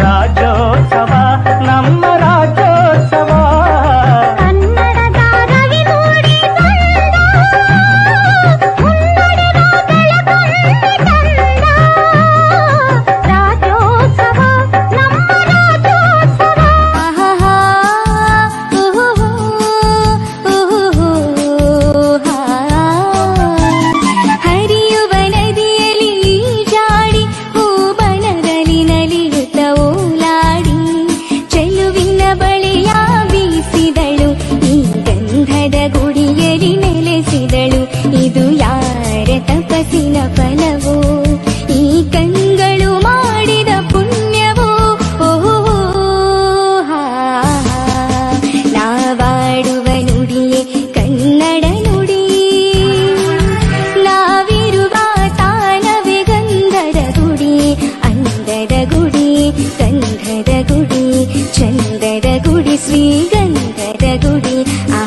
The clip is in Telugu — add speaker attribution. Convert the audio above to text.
Speaker 1: రాజోత్సవ
Speaker 2: శ్రీ గుడి ఆ